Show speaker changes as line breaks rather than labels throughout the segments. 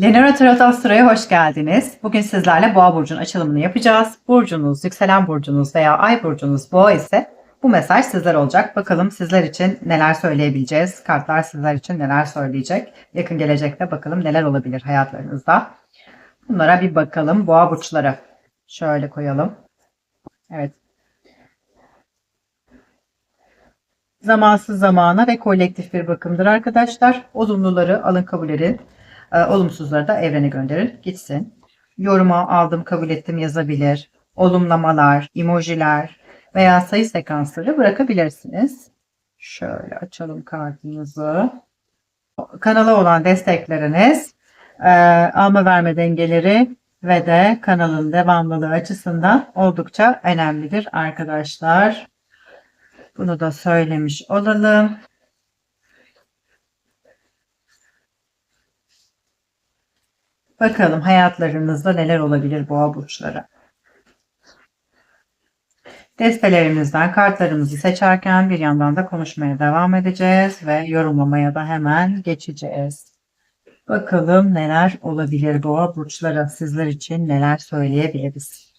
Lenora Tarot Astro'ya hoş geldiniz. Bugün sizlerle Boğa burcunun açılımını yapacağız. Burcunuz, yükselen burcunuz veya ay burcunuz Boğa ise bu mesaj sizler olacak. Bakalım sizler için neler söyleyebileceğiz. Kartlar sizler için neler söyleyecek. Yakın gelecekte bakalım neler olabilir hayatlarınızda. Bunlara bir bakalım. Boğa burçları. Şöyle koyalım. Evet. Zamansız zamana ve kolektif bir bakımdır arkadaşlar. Olumluları alın kabul edin. E, olumsuzları da evrene gönderin. Gitsin. Yoruma aldım kabul ettim yazabilir. Olumlamalar, emojiler veya sayı sekansları bırakabilirsiniz. Şöyle açalım kartınızı. Kanala olan destekleriniz, e, alma verme dengeleri ve de kanalın devamlılığı açısından oldukça önemlidir arkadaşlar. Bunu da söylemiş olalım. Bakalım hayatlarınızda neler olabilir boğa burçları. Destelerimizden kartlarımızı seçerken bir yandan da konuşmaya devam edeceğiz ve yorumlamaya da hemen geçeceğiz. Bakalım neler olabilir boğa burçları sizler için neler söyleyebiliriz.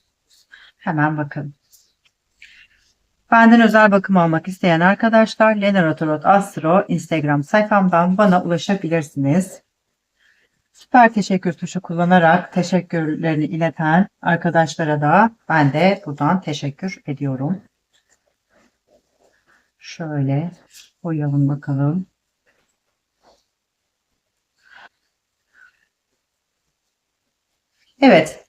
Hemen bakalım. Benden özel bakım almak isteyen arkadaşlar Lenora Tarot Astro Instagram sayfamdan bana ulaşabilirsiniz. Süper teşekkür tuşu kullanarak teşekkürlerini ileten arkadaşlara da ben de buradan teşekkür ediyorum. Şöyle koyalım bakalım. Evet,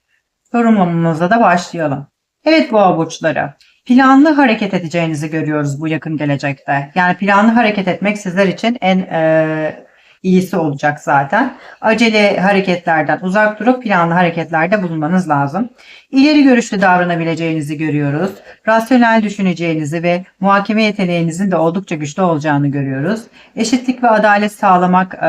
yorumlamamıza da başlayalım. Evet boğa burçları. Planlı hareket edeceğinizi görüyoruz bu yakın gelecekte. Yani planlı hareket etmek sizler için en e, iyisi olacak zaten. Acele hareketlerden uzak durup planlı hareketlerde bulunmanız lazım. İleri görüşlü davranabileceğinizi görüyoruz. Rasyonel düşüneceğinizi ve muhakeme yeteneğinizin de oldukça güçlü olacağını görüyoruz. Eşitlik ve adalet sağlamak e,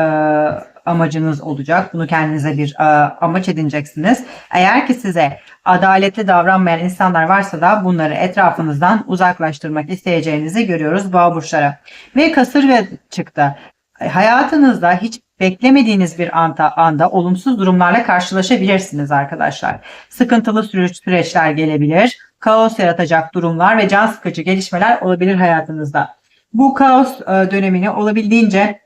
amacınız olacak. Bunu kendinize bir e, amaç edineceksiniz. Eğer ki size adaletli davranmayan insanlar varsa da bunları etrafınızdan uzaklaştırmak isteyeceğinizi görüyoruz boğa burçlara. Ve kasır ve çıktı hayatınızda hiç beklemediğiniz bir anda, anda olumsuz durumlarla karşılaşabilirsiniz arkadaşlar. Sıkıntılı süreç, süreçler gelebilir, kaos yaratacak durumlar ve can sıkıcı gelişmeler olabilir hayatınızda. Bu kaos e, dönemini olabildiğince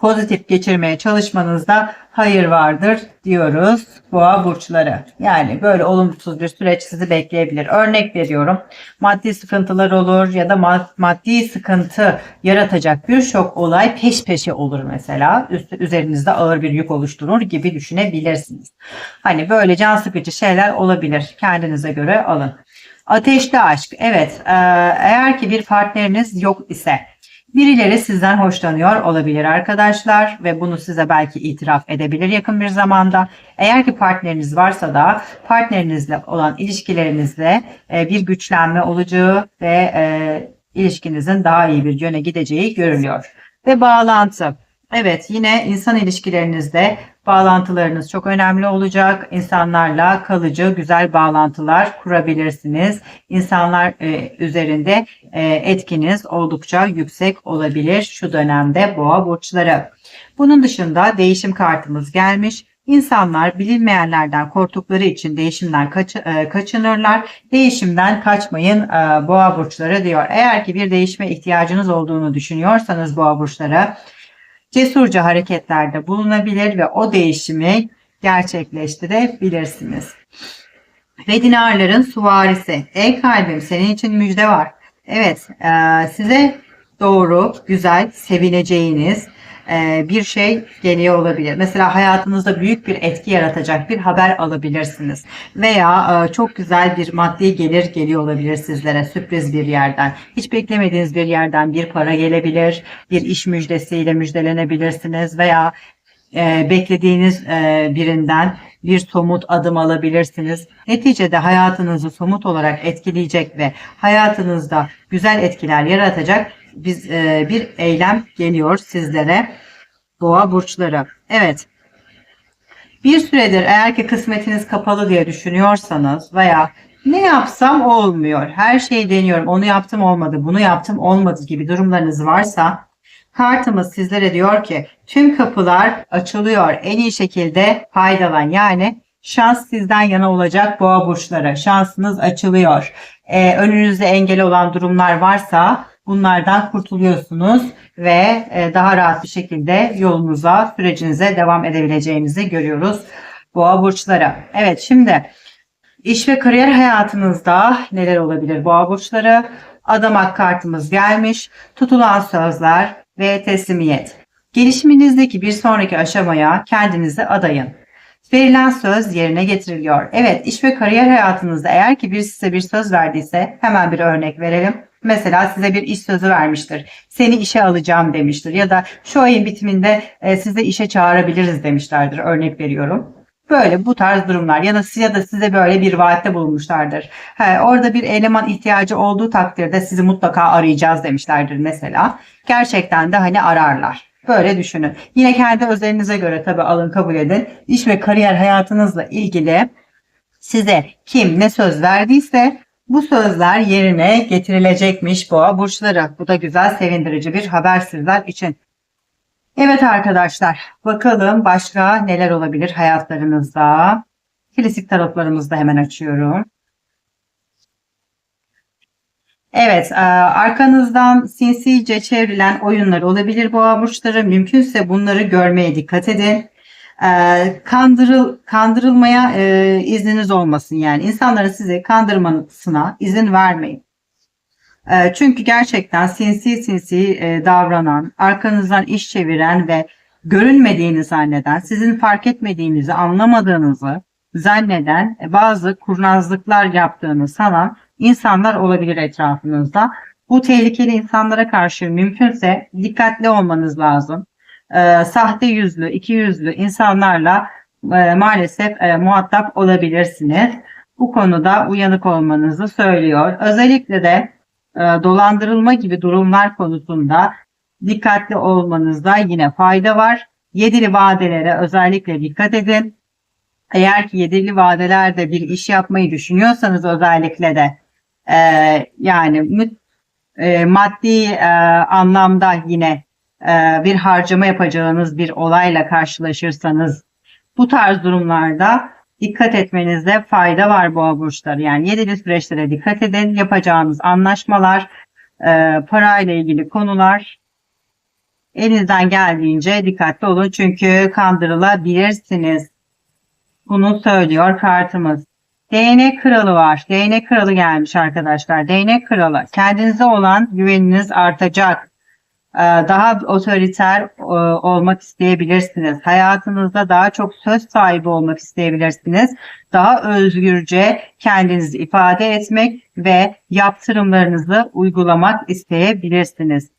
pozitif geçirmeye çalışmanızda hayır vardır diyoruz boğa burçları. Yani böyle olumsuz bir süreç sizi bekleyebilir. Örnek veriyorum maddi sıkıntılar olur ya da maddi sıkıntı yaratacak bir şok olay peş peşe olur mesela. Üst, üzerinizde ağır bir yük oluşturur gibi düşünebilirsiniz. Hani böyle can sıkıcı şeyler olabilir. Kendinize göre alın. Ateşli aşk. Evet eğer ki bir partneriniz yok ise Birileri sizden hoşlanıyor olabilir arkadaşlar ve bunu size belki itiraf edebilir yakın bir zamanda. Eğer ki partneriniz varsa da partnerinizle olan ilişkilerinizde e, bir güçlenme olacağı ve e, ilişkinizin daha iyi bir yöne gideceği görülüyor. Ve bağlantı. Evet yine insan ilişkilerinizde bağlantılarınız çok önemli olacak. İnsanlarla kalıcı güzel bağlantılar kurabilirsiniz. İnsanlar e, üzerinde e, etkiniz oldukça yüksek olabilir şu dönemde boğa burçları. Bunun dışında değişim kartımız gelmiş. İnsanlar bilinmeyenlerden korktukları için değişimden kaç, e, kaçınırlar. Değişimden kaçmayın e, boğa burçları diyor. Eğer ki bir değişime ihtiyacınız olduğunu düşünüyorsanız boğa burçları cesurca hareketlerde bulunabilir ve o değişimi gerçekleştirebilirsiniz. Ve dinarların suvarisi. Ey kalbim senin için müjde var. Evet e, size doğru, güzel, sevileceğiniz e, bir şey geliyor olabilir. Mesela hayatınızda büyük bir etki yaratacak bir haber alabilirsiniz. Veya e, çok güzel bir maddi gelir geliyor olabilir sizlere sürpriz bir yerden. Hiç beklemediğiniz bir yerden bir para gelebilir. Bir iş müjdesiyle müjdelenebilirsiniz veya e, beklediğiniz e, birinden bir somut adım alabilirsiniz. Neticede hayatınızı somut olarak etkileyecek ve hayatınızda güzel etkiler yaratacak biz e, bir eylem geliyor sizlere. Boğa burçları. Evet. Bir süredir eğer ki kısmetiniz kapalı diye düşünüyorsanız veya ne yapsam olmuyor. Her şeyi deniyorum. Onu yaptım olmadı. Bunu yaptım olmadı gibi durumlarınız varsa Kartımız sizlere diyor ki tüm kapılar açılıyor. En iyi şekilde faydalan. Yani şans sizden yana olacak boğa burçları. Şansınız açılıyor. Ee, önünüzde engel olan durumlar varsa bunlardan kurtuluyorsunuz ve e, daha rahat bir şekilde yolunuza, sürecinize devam edebileceğinizi görüyoruz boğa burçları. Evet şimdi iş ve kariyer hayatınızda neler olabilir boğa burçları? Adamak kartımız gelmiş. Tutulan sözler ve teslimiyet. Gelişiminizdeki bir sonraki aşamaya kendinizi adayın. Verilen söz yerine getiriliyor. Evet iş ve kariyer hayatınızda eğer ki bir size bir söz verdiyse hemen bir örnek verelim. Mesela size bir iş sözü vermiştir. Seni işe alacağım demiştir. Ya da şu ayın bitiminde e, size işe çağırabiliriz demişlerdir. Örnek veriyorum. Böyle bu tarz durumlar ya da size da size böyle bir vaatte bulunmuşlardır. He, orada bir eleman ihtiyacı olduğu takdirde sizi mutlaka arayacağız demişlerdir mesela. Gerçekten de hani ararlar. Böyle düşünün. Yine kendi özelinize göre tabii alın kabul edin. İş ve kariyer hayatınızla ilgili size kim ne söz verdiyse bu sözler yerine getirilecekmiş boğa burçları. Bu da güzel sevindirici bir haber sizler için. Evet arkadaşlar bakalım başka neler olabilir hayatlarınızda. Klasik tarotlarımızı da hemen açıyorum. Evet, e, arkanızdan sinsice çevrilen oyunlar olabilir boğa burçları. Mümkünse bunları görmeye dikkat edin. E, kandırıl, kandırılmaya e, izniniz olmasın. Yani insanların sizi kandırmasına izin vermeyin. E, çünkü gerçekten sinsi sinsi e, davranan, arkanızdan iş çeviren ve görünmediğini zanneden, sizin fark etmediğinizi, anlamadığınızı zanneden bazı kurnazlıklar yaptığını sanan insanlar olabilir etrafınızda. Bu tehlikeli insanlara karşı mümkünse dikkatli olmanız lazım. E, sahte yüzlü, iki yüzlü insanlarla e, maalesef e, muhatap olabilirsiniz. Bu konuda uyanık olmanızı söylüyor. Özellikle de e, dolandırılma gibi durumlar konusunda dikkatli olmanızda yine fayda var. Yedili vadelere özellikle dikkat edin. Eğer ki yedili vadelerde bir iş yapmayı düşünüyorsanız özellikle de e, yani e, maddi e, anlamda yine bir harcama yapacağınız bir olayla karşılaşırsanız bu tarz durumlarda dikkat etmenizde fayda var boğa burçları. Yani yedili süreçlere dikkat edin. Yapacağınız anlaşmalar, e, parayla ilgili konular elinizden geldiğince dikkatli olun. Çünkü kandırılabilirsiniz. Bunu söylüyor kartımız. Değnek kralı var. Değnek kralı gelmiş arkadaşlar. Değnek kralı. Kendinize olan güveniniz artacak. Ee, daha otoriter e, olmak isteyebilirsiniz. Hayatınızda daha çok söz sahibi olmak isteyebilirsiniz. Daha özgürce kendinizi ifade etmek ve yaptırımlarınızı uygulamak isteyebilirsiniz.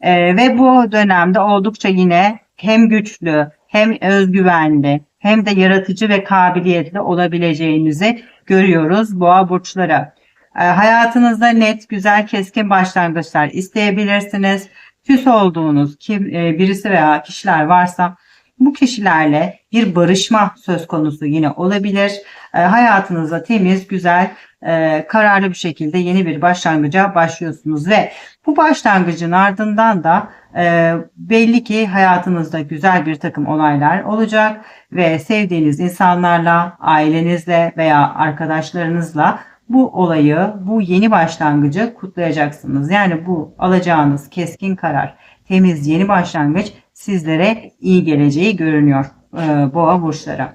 Ee, ve bu dönemde oldukça yine hem güçlü hem özgüvenli hem de yaratıcı ve kabiliyetli olabileceğinizi görüyoruz boğa burçları. Ee, hayatınızda net, güzel, keskin başlangıçlar isteyebilirsiniz. Küs olduğunuz kim, e, birisi veya kişiler varsa bu kişilerle bir barışma söz konusu yine olabilir. E, hayatınızda temiz, güzel, e, kararlı bir şekilde yeni bir başlangıca başlıyorsunuz ve bu başlangıcın ardından da e, belli ki hayatınızda güzel bir takım olaylar olacak ve sevdiğiniz insanlarla, ailenizle veya arkadaşlarınızla bu olayı, bu yeni başlangıcı kutlayacaksınız. Yani bu alacağınız keskin karar, temiz yeni başlangıç sizlere iyi geleceği görünüyor e, boğa burçlara.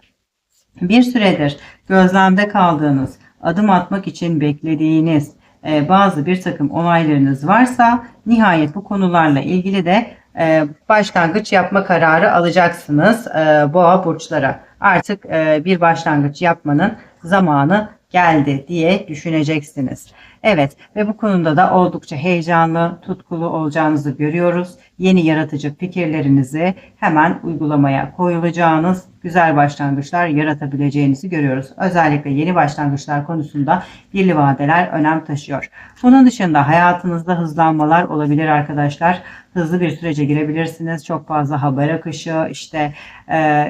Bir süredir gözlemde kaldığınız, adım atmak için beklediğiniz e, bazı bir takım olaylarınız varsa nihayet bu konularla ilgili de e, başlangıç yapma kararı alacaksınız e, boğa burçlara. Artık e, bir başlangıç yapmanın zamanı geldi diye düşüneceksiniz. Evet ve bu konuda da oldukça heyecanlı, tutkulu olacağınızı görüyoruz. Yeni yaratıcı fikirlerinizi hemen uygulamaya koyulacağınız güzel başlangıçlar yaratabileceğinizi görüyoruz. Özellikle yeni başlangıçlar konusunda birli vadeler önem taşıyor. Bunun dışında hayatınızda hızlanmalar olabilir arkadaşlar. Hızlı bir sürece girebilirsiniz. Çok fazla haber akışı, işte e,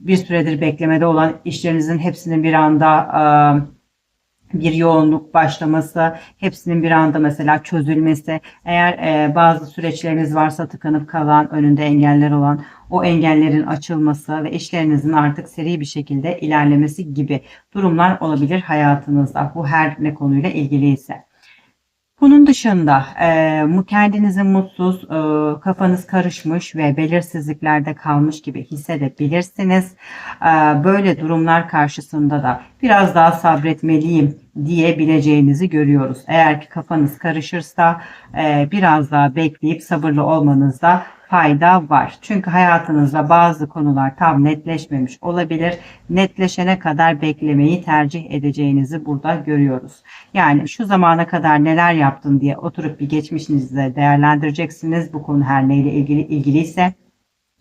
bir süredir beklemede olan işlerinizin hepsinin bir anda bir yoğunluk başlaması, hepsinin bir anda mesela çözülmesi, eğer e, bazı süreçleriniz varsa tıkanıp kalan, önünde engeller olan o engellerin açılması ve işlerinizin artık seri bir şekilde ilerlemesi gibi durumlar olabilir hayatınızda. Bu her ne konuyla ilgili ise. Bunun dışında e, kendinizi mutsuz, e, kafanız karışmış ve belirsizliklerde kalmış gibi hissedebilirsiniz. E, böyle durumlar karşısında da biraz daha sabretmeliyim diyebileceğinizi görüyoruz. Eğer ki kafanız karışırsa e, biraz daha bekleyip sabırlı olmanızda fayda var. Çünkü hayatınızda bazı konular tam netleşmemiş olabilir. Netleşene kadar beklemeyi tercih edeceğinizi burada görüyoruz. Yani şu zamana kadar neler yaptın diye oturup bir geçmişinizde değerlendireceksiniz. Bu konu her neyle ilgili ilgiliyse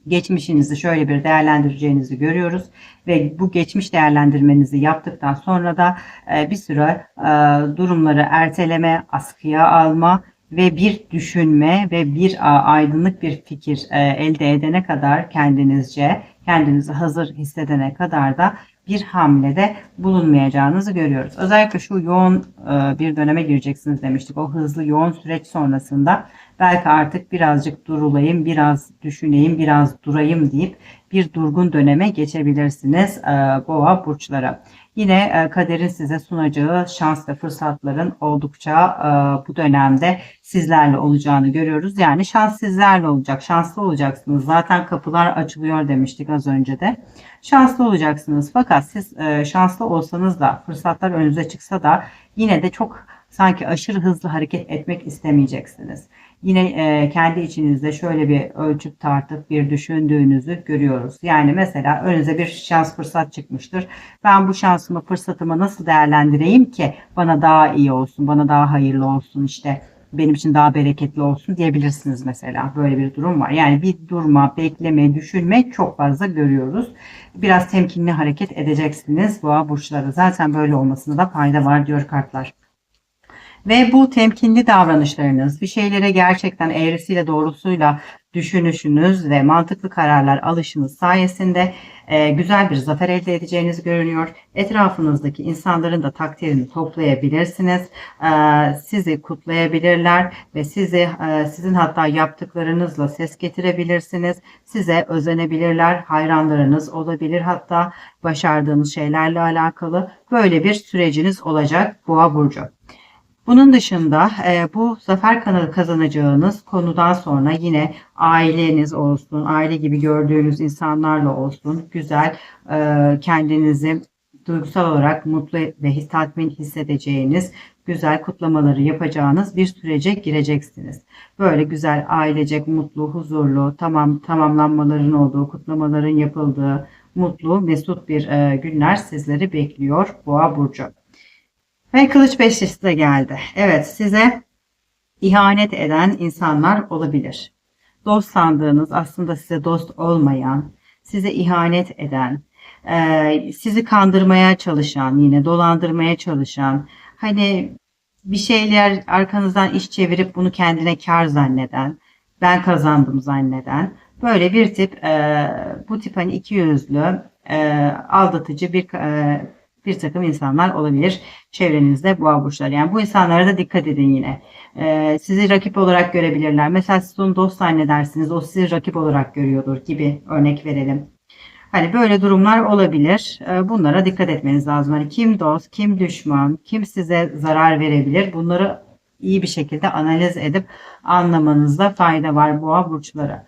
geçmişinizi şöyle bir değerlendireceğinizi görüyoruz ve bu geçmiş değerlendirmenizi yaptıktan sonra da e, bir süre e, durumları erteleme, askıya alma ve bir düşünme ve bir aydınlık bir fikir e, elde edene kadar kendinizce kendinizi hazır hissedene kadar da bir hamlede bulunmayacağınızı görüyoruz. Özellikle şu yoğun bir döneme gireceksiniz demiştik. O hızlı yoğun süreç sonrasında belki artık birazcık durulayım, biraz düşüneyim, biraz durayım deyip bir durgun döneme geçebilirsiniz e, boğa burçlara. Yine e, kaderin size sunacağı şans ve fırsatların oldukça e, bu dönemde sizlerle olacağını görüyoruz. Yani şans sizlerle olacak, şanslı olacaksınız. Zaten kapılar açılıyor demiştik az önce de. Şanslı olacaksınız. Fakat siz şanslı olsanız da fırsatlar önünüze çıksa da yine de çok sanki aşırı hızlı hareket etmek istemeyeceksiniz. Yine e, kendi içinizde şöyle bir ölçüp tartıp bir düşündüğünüzü görüyoruz. Yani mesela önünüze bir şans fırsat çıkmıştır. Ben bu şansımı fırsatımı nasıl değerlendireyim ki bana daha iyi olsun, bana daha hayırlı olsun işte benim için daha bereketli olsun diyebilirsiniz mesela. Böyle bir durum var. Yani bir durma, bekleme, düşünme çok fazla görüyoruz. Biraz temkinli hareket edeceksiniz boğa burçları. Zaten böyle olmasında da fayda var diyor kartlar. Ve bu temkinli davranışlarınız, bir şeylere gerçekten eğrisiyle doğrusuyla düşünüşünüz ve mantıklı kararlar alışınız sayesinde e, güzel bir zafer elde edeceğiniz görünüyor. Etrafınızdaki insanların da takdirini toplayabilirsiniz. E, sizi kutlayabilirler ve sizi e, sizin hatta yaptıklarınızla ses getirebilirsiniz. Size özenebilirler, hayranlarınız olabilir hatta başardığınız şeylerle alakalı böyle bir süreciniz olacak Boğa burcu. Bunun dışında e, bu zafer kanalı kazanacağınız konudan sonra yine aileniz olsun, aile gibi gördüğünüz insanlarla olsun güzel e, kendinizi duygusal olarak mutlu ve tatmin hissedeceğiniz güzel kutlamaları yapacağınız bir sürece gireceksiniz. Böyle güzel ailecek, mutlu, huzurlu, tamam tamamlanmaların olduğu, kutlamaların yapıldığı, mutlu, mesut bir e, günler sizleri bekliyor Boğa burcu. Ve kılıç beşlisi de geldi. Evet size ihanet eden insanlar olabilir. Dost sandığınız aslında size dost olmayan, size ihanet eden, e, sizi kandırmaya çalışan, yine dolandırmaya çalışan, hani bir şeyler arkanızdan iş çevirip bunu kendine kar zanneden, ben kazandım zanneden, böyle bir tip, e, bu tip hani iki yüzlü, e, aldatıcı bir bir takım insanlar olabilir çevrenizde boğa burçları. Yani bu insanlara da dikkat edin yine. Ee, sizi rakip olarak görebilirler. Mesela siz onu dost zannedersiniz. O sizi rakip olarak görüyordur gibi örnek verelim. Hani böyle durumlar olabilir. Ee, bunlara dikkat etmeniz lazım. Hani kim dost, kim düşman, kim size zarar verebilir. Bunları iyi bir şekilde analiz edip anlamanızda fayda var boğa burçları.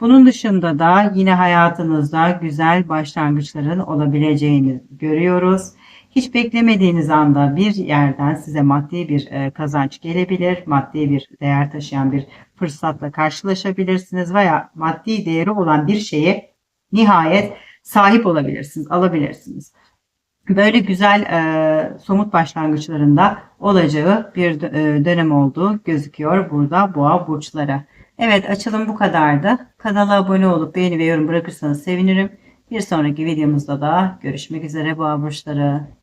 Bunun dışında da yine hayatınızda güzel başlangıçların olabileceğini görüyoruz. Hiç beklemediğiniz anda bir yerden size maddi bir e, kazanç gelebilir, maddi bir değer taşıyan bir fırsatla karşılaşabilirsiniz veya maddi değeri olan bir şeye nihayet sahip olabilirsiniz, alabilirsiniz. Böyle güzel e, somut başlangıçlarında olacağı bir e, dönem olduğu gözüküyor burada boğa burçları. Evet açılım bu kadardı. Kanala abone olup beğeni ve yorum bırakırsanız sevinirim. Bir sonraki videomuzda da görüşmek üzere boğa burçları.